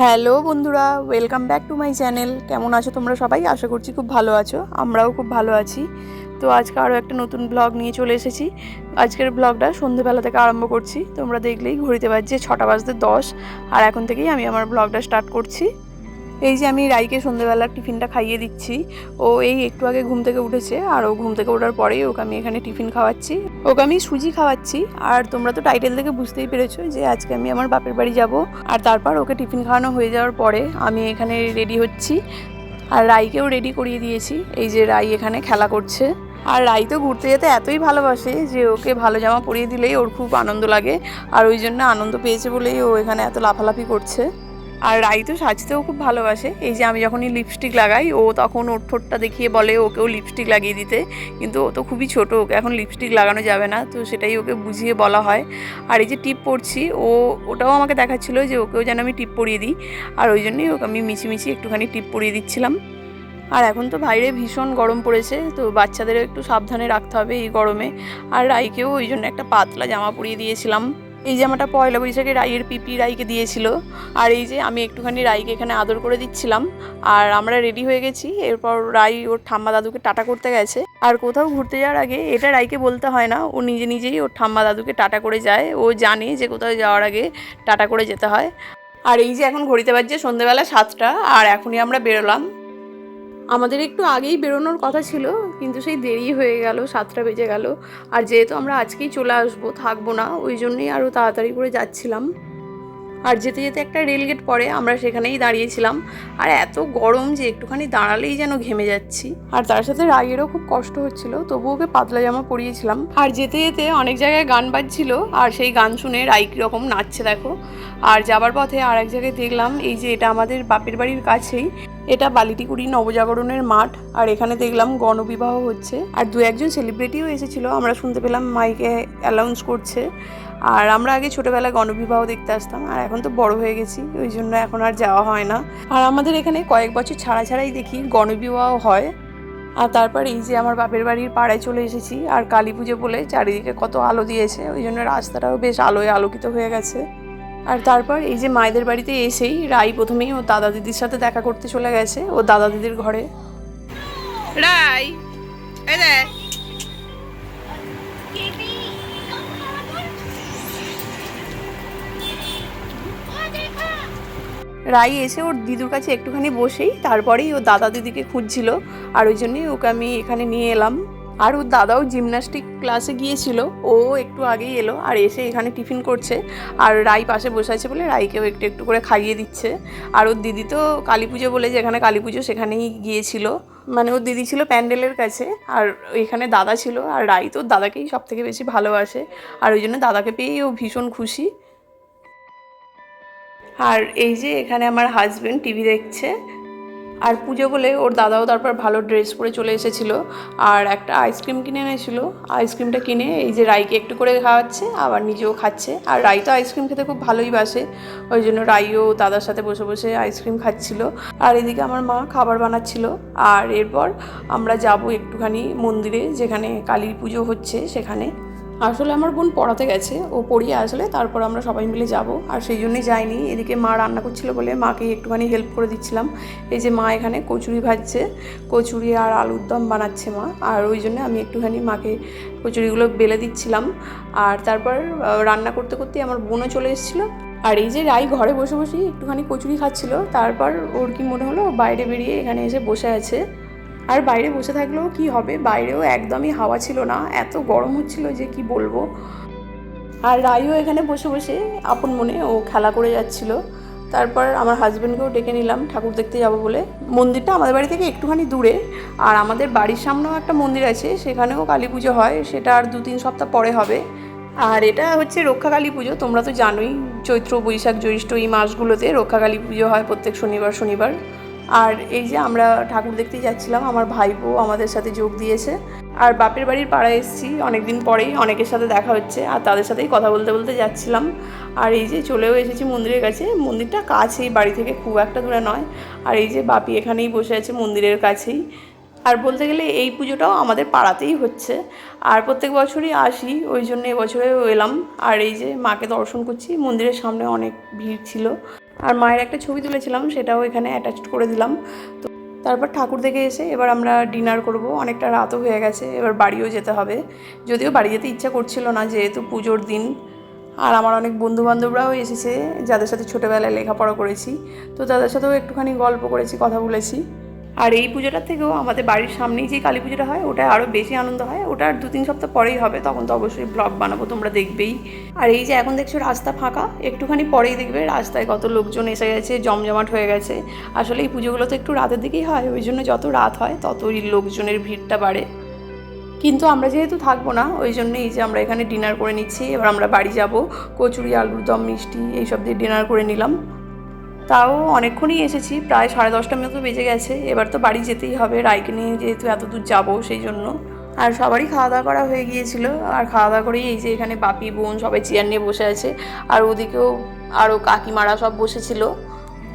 Hello বন্ধুরা welcome back to my channel কেমন আছো তোমরা সবাই? আশা করছি খুব ভালো আছো, আমরাও খুব ভালো আছি। তো আজকে আরও একটা নতুন ব্লগ নিয়ে চলে এসেছি। আজকের ব্লগটা সন্ধেবেলা থেকে আরম্ভ করছি। তোমরা দেখলেই ঘড়িতে বাজছে ছটা বাজতে দশ, আর এখন থেকেই আমি আমার ব্লগটা স্টার্ট করছি। এই যে আমি রাইকে সন্ধেবেলার টিফিনটা খাইয়ে দিচ্ছি। ও এই একটু আগে ঘুম থেকে উঠেছে, আর ও ঘুম থেকে ওঠার পরেই ওকে আমি এখানে টিফিন খাওয়াচ্ছি। ওকে আমি সুজি খাওয়াচ্ছি, আর তোমরা তো টাইটেল থেকে বুঝতেই পেরেছ যে আজকে আমি আমার বাপের বাড়ি যাব। আর তারপর ওকে টিফিন খাওয়ানো হয়ে যাওয়ার পরে আমি এখানে রেডি হচ্ছি। আর রাইকেও রেডি করিয়ে দিয়েছি, এই যে রাই এখানে খেলা করছে। আর রাই তো ঘুরতে যেতে এতই ভালোবাসে যে ওকে ভালো জামা পরিয়ে দিলেই ওর খুব আনন্দ লাগে, আর ওই জন্য আনন্দ পেয়েছে বলেই ও এখানে এত লাফালাফি করছে। আর রাই তো সাজতেও খুব ভালোবাসে। এই যে আমি যখনই লিপস্টিক লাগাই, ও তখন ওর ঠোঁটটা দেখিয়ে বলে ওকেও লিপস্টিক লাগিয়ে দিতে। কিন্তু ও তো খুবই ছোট, ওকে এখন লিপস্টিক লাগানো যাবে না, তো সেটাই ওকে বুঝিয়ে বলা হয়। আর এই যে টিপ পরছি, ও, ওটাও আমাকে দেখাচ্ছিলো যে ওকেও যেন আমি টিপ পরিয়ে দিই। আর ওই জন্যই ওকে আমি মিছিমিছি একটুখানি টিপ পরিয়ে দিচ্ছিলাম। আর এখন তো বাইরে ভীষণ গরম পড়েছে, তো বাচ্চাদেরও একটু সাবধানে রাখতে হবে এই গরমে। আর রাইকেও ওই জন্য একটা পাতলা জামা পরিয়ে দিয়েছিলাম। এই জামাটা পয়লা বৈশাখে রাইয়ের পিপি রাইকে দিয়েছিল, আর এই যে আমি একটুখানি রাইকে এখানে আদর করে দিচ্ছিলাম, আর আমরা রেডি হয়ে গেছি, এরপর রাই ওর ঠাম্মা দাদুকে টাটা করতে গেছে। আর কোথাও ঘুরতে যাওয়ার আগে এটা রাইকে বলতে হয় না, ও নিজে নিজেই ওর ঠাম্মা দাদুকে টাটা করে যায়, ও জানে যে কোথাও যাওয়ার আগে টাটা করে যেতে হয়। আর এই যে এখন ঘড়িতে বাজছে সন্ধেবেলা সাতটা, আর এখনই আমরা বেরোলাম। আমাদের একটু আগেই বেরোনোর কথা ছিল, কিন্তু সেই দেরি হয়ে গেল, সাতটা বেজে গেল। আর যেহেতু আমরা আজকেই চলে আসব, থাকব না, ওই জন্যই আরও তাড়াতাড়ি করে যাচ্ছিলাম। আর যেতে যেতে একটা রেলগেট পরে আমরা সেখানেই দাঁড়িয়েছিলাম। আর এত গরম যে একটুখানি দাঁড়ালেই যেন ঘেমে যাচ্ছি। আর তার সাথে রাগেরও খুব কষ্ট হচ্ছিল তবু ওকে পাতলা জামা পরিয়েছিলাম। আর যেতে যেতে অনেক জায়গায় গান বাজছিল, আর সেই গান শুনে রাই কীরকম নাচছে, দেখো। আর যাবার পথে আর এক জায়গায় দেখলাম, এই যে এটা আমাদের বাপের বাড়ির কাছেই এটা বালিটিকুড়ি নবজাগরণের মাঠ, আর এখানে দেখলাম গণবিবাহ হচ্ছে। আর দু একজন সেলিব্রিটিও এসেছিল, আমরা শুনতে পেলাম মাইকে অ্যালাউন্স করছে। আর আমরা আগে ছোটোবেলায় গণবিবাহ দেখতে আসতাম, আর এখন তো বড় হয়ে গেছি, ওই জন্য এখন আর যাওয়া হয় না। আর আমাদের এখানে কয়েক বছর ছাড়া ছাড়াই দেখি গণবিবাহ হয়। আর তারপর এই যে আমার বাপের বাড়ির পাড়ায় চলে এসেছি, আর কালী পুজো বলে চারিদিকে কত আলো দিয়েছে, ওই জন্য রাস্তাটাও বেশ আলোয় আলোকিত হয়ে গেছে। আর তারপর এই যে মায়েদের বাড়িতে এসেই রাই প্রথমেই ও দাদা দিদির সাথে দেখা করতে চলে গেছে ও দাদা দিদির ঘরে। রাই এই দেখ রাই এসে ওর দিদুর কাছে একটুখানি বসেই তারপরেই ও দাদা দিদিকে খুঁজছিল আর ওই জন্যই ওকে আমি এখানে নিয়ে এলাম। আর ওর দাদাও জিমনাস্টিক ক্লাসে গিয়েছিল। ও একটু আগেই এলো আর এসে এখানে টিফিন করছে। আর রাই পাশে বসে আছে বলে রাইকেও একটু একটু করে খাইয়ে দিচ্ছে। আর ওর দিদি তো কালী পুজো বলে যেখানে কালী পুজো সেখানেই গিয়েছিল। মানে ওর দিদি ছিল প্যান্ডেলের কাছে আর এখানে দাদা ছিল। আর রাই তো দাদাকেই সব থেকে বেশি ভালোবাসে। আর ওই জন্য দাদাকে পেয়েই ও ভীষণ খুশি। আর এই যে এখানে আমার হাজবেন্ড টিভি দেখছে। আর পুজো বলে ওর দাদাও তারপর ভালো ড্রেস পরে চলে এসেছিল। আর একটা আইসক্রিম কিনে এনেছিল। আইসক্রিমটা কিনে এই যে রাইকে একটু করে খাওয়াচ্ছে, আবার নিজেও খাচ্ছে। আর রাই তো আইসক্রিম খেতে খুব ভালোই বাসে। ওই জন্য রাইও দাদার সাথে বসে বসে আইসক্রিম খাচ্ছিল। আর এদিকে আমার মা খাবার বানাচ্ছিল। আর এরপর আমরা যাব একটুখানি মন্দিরে, যেখানে কালী পুজো হচ্ছে সেখানে। আসলে আমার বোন পড়াতে গেছে, ও পড়িয়ে আসলে তারপর আমরা সবাই মিলে যাব। আর সেই জন্যই যাইনি। এদিকে মা রান্না করছিল বলে মাকে একটুখানি হেল্প করে দিচ্ছিলাম। এই যে মা এখানে কচুরি ভাজছে, কচুরি আর আলুর দম বানাচ্ছে মা। আর ওই জন্য আমি একটুখানি মাকে কচুরিগুলো বেলে দিচ্ছিলাম। আর তারপর রান্না করতে করতে আমার বোনও চলে এসেছিল। আর এই যে রাই ঘরে বসে বসেই একটুখানি কচুরি খাচ্ছিল। তারপর ওর কি মনে হলো, বাইরে বেরিয়ে এখানে এসে বসে আছে। আর বাইরে বসে থাকলেও কি হবে? বাইরেও একদমই হাওয়া ছিল না। এত গরম হচ্ছিল যে কি বলব? আর রাইও এখানে বসে বসে আপন মনে ও খেলা করে যাচ্ছিল। তারপর আমার হাজব্যান্ডকেও ডেকে নিলাম, ঠাকুর দেখতে যাব বলে। মন্দিরটা আমাদের বাড়ি থেকে একটুখানি দূরে। আর আমাদের বাড়ির সামনেও একটা মন্দির আছে, সেখানেও কালী পুজো হয়। সেটা আর দু তিন সপ্তাহ পরে হবে। আর এটা হচ্ছে রক্ষাকালী পুজো, তোমরা তো জানোই, চৈত্র বৈশাখ জ্যৈষ্ঠ এই মাসগুলোতে রক্ষাকালী পুজো হয় প্রত্যেক শনিবার শনিবার। আর এই যে আমরা ঠাকুর দেখতে যাচ্ছিলাম, আমার ভাইপো আমাদের সাথে যোগ দিয়েছে। আর বাপের বাড়ির পাড়ায় এসেছি, অনেকদিন পরেই অনেকের সাথে দেখা হচ্ছে, আর তাদের সাথেই কথা বলতে বলতে যাচ্ছিলাম। আর এই যে চলেও এসেছি মন্দিরের কাছে, মন্দিরটা কাছেই, বাড়ি থেকে খুব একটা দূরে নয়। আর এই যে বাপি এখানেই বসে আছে মন্দিরের কাছেই। আর বলতে গেলে এই পুজোটাও আমাদের পাড়াতেই হচ্ছে। আর প্রত্যেক বছরই আসি, ওই জন্য এবছরেও এলাম। আর এই যে মাকে দর্শন করছি, মন্দিরের সামনে অনেক ভিড় ছিল। আর মায়ের একটা ছবি তুলেছিলাম, সেটাও এখানে অ্যাটাচ করে দিলাম। তো তারপর ঠাকুর দেখে এসে এবার আমরা ডিনার করব। অনেকটা রাতও হয়ে গেছে, এবার বাড়িও যেতে হবে। যদিও বাড়ি যেতে ইচ্ছা করছিল না, যেহেতু পুজোর দিন। আর আমার অনেক বন্ধুবান্ধবরাও এসেছে, যাদের সাথে ছোটোবেলায় লেখাপড়া করেছি। তো তাদের সাথেও একটুখানি গল্প করেছি, কথা বলেছি। আর এই পুজোটার থেকেও আমাদের বাড়ির সামনেই যে কালী পুজোটা হয় ওটা আরও বেশি আনন্দ হয়। ওটা আর দু তিন সপ্তাহ পরেই হবে, তখন তো অবশ্যই ব্লগ বানাবো, তোমরা দেখবেই। আর এই যে এখন দেখছ রাস্তা ফাঁকা, একটুখানি পরেই দেখবে রাস্তায় কত লোকজন এসে গেছে, জমজমাট হয়ে গেছে। আসলে এই পুজোগুলো তো একটু রাতের দিকেই হয়, ওই জন্য যত রাত হয়, ততই লোকজনের ভিড়টা বাড়ে। কিন্তু আমরা যেহেতু থাকব না, ওই জন্য এই যে আমরা এখানে ডিনার করে নিচ্ছি, এবার আমরা বাড়ি যাব। কচুরি আলুর দম মিষ্টি, এইসব দিয়ে ডিনার করে নিলাম। তাও অনেকক্ষণই এসেছি, প্রায় সাড়ে দশটার মতো বেজে গেছে। এবার তো বাড়ি যেতেই হবে রায়কে নিয়ে যেহেতু এত দূর যাব সেই জন্য। আর সবারই খাওয়া দাওয়া করা হয়ে গিয়েছিল। আর খাওয়া দাওয়া করেই এই যে এখানে বাপি, বোন সবাই চেয়ার নিয়ে বসে আছে। আর ওদিকেও আরও কাকিমারা সব বসেছিল।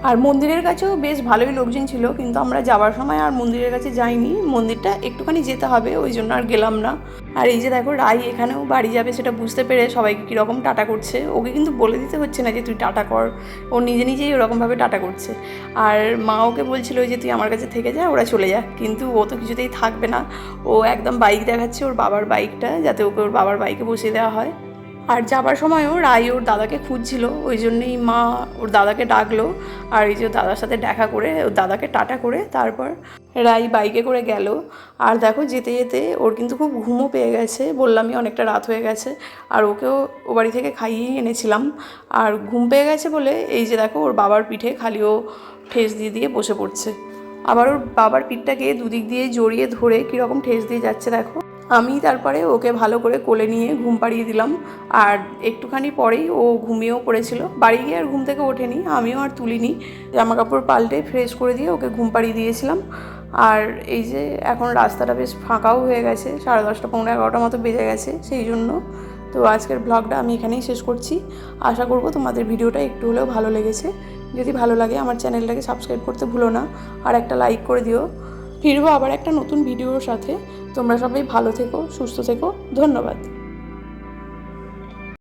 আর মন্দিরের কাছেও বেশ ভালোই লোকজন ছিল, কিন্তু আমরা যাওয়ার সময় আর মন্দিরের কাছে যাইনি। মন্দিরটা একটুখানি যেতে হবে, ওই জন্য আর গেলাম না। আর এই যে দেখো, রাই এখানেও বাড়ি যাবে সেটা বুঝতে পেরে সবাইকে কীরকম টাটা করছে। ওকে কিন্তু বলে দিতে হচ্ছে না যে তুই টাটা কর। ও নিজে নিজেই ওরকমভাবে টাটা করছে। আর মা ওকে বলছিল যে তুই আমার কাছে থেকে যা, ওরা চলে যা কিন্তু ও তো কিছুতেই থাকবে না। ও একদম বাইক দেখাচ্ছে ওর বাবার বাইকটা যাতে ওকে ওর বাবার বাইকে বসিয়ে দেওয়া হয়। আর যাবার সময়ও রাই ওর দাদাকে খুঁজছিল, ওই জন্যই মা ওর দাদাকে ডাকলো। আর এই যে দাদার সাথে দেখা করে, ওর দাদাকে টাটা করে তারপর রাই বাইকে করে গেল। আর দেখো যেতে যেতে ওর কিন্তু খুব ঘুমও পেয়ে গেছে, বললামই অনেকটা রাত হয়ে গেছে। আর ওকেও ও বাড়ি থেকে খাইয়েই এনেছিলাম। আর ঘুম পেয়ে গেছে বলে এই যে দেখো ওর বাবার পিঠে খালি ও ঠেস দিয়ে দিয়ে বসে পড়ছে। আবার ওর বাবার পিঠটাকে দুদিক দিয়ে জড়িয়ে ধরে কীরকম ঠেস দিয়ে যাচ্ছে দেখো। আমি তারপরে ওকে ভালো করে কোলে নিয়ে ঘুম পাড়িয়ে দিলাম। আর একটুখানি পরেই ও ঘুমিয়েও পড়েছিল। বাড়ি গিয়ে আর ঘুম থেকে ওঠেনি, আমিও আর তুলিনি। জামা কাপড় পাল্টে ফ্রেশ করে দিয়ে ওকে ঘুম পাড়িয়ে দিয়েছিলাম। আর এই যে এখন রাস্তাটা বেশ ফাঁকাও হয়ে গেছে, সাড়ে দশটা পনেরো এগারোটা মতো বেজে গেছে সেই জন্য। তো আজকের ব্লগটা আমি এখানেই শেষ করছি। আশা করব তোমাদের ভিডিওটা একটু হলেও ভালো লেগেছে। যদি ভালো লাগে আমার চ্যানেলটাকে সাবস্ক্রাইব করতে ভুলো না। আর একটা লাইক করে দিও। ফিরবো আবার একটা নতুন ভিডিওর সাথে। তোমরা সবাই ভালো থেকো সুস্থ থেকো। ধন্যবাদ।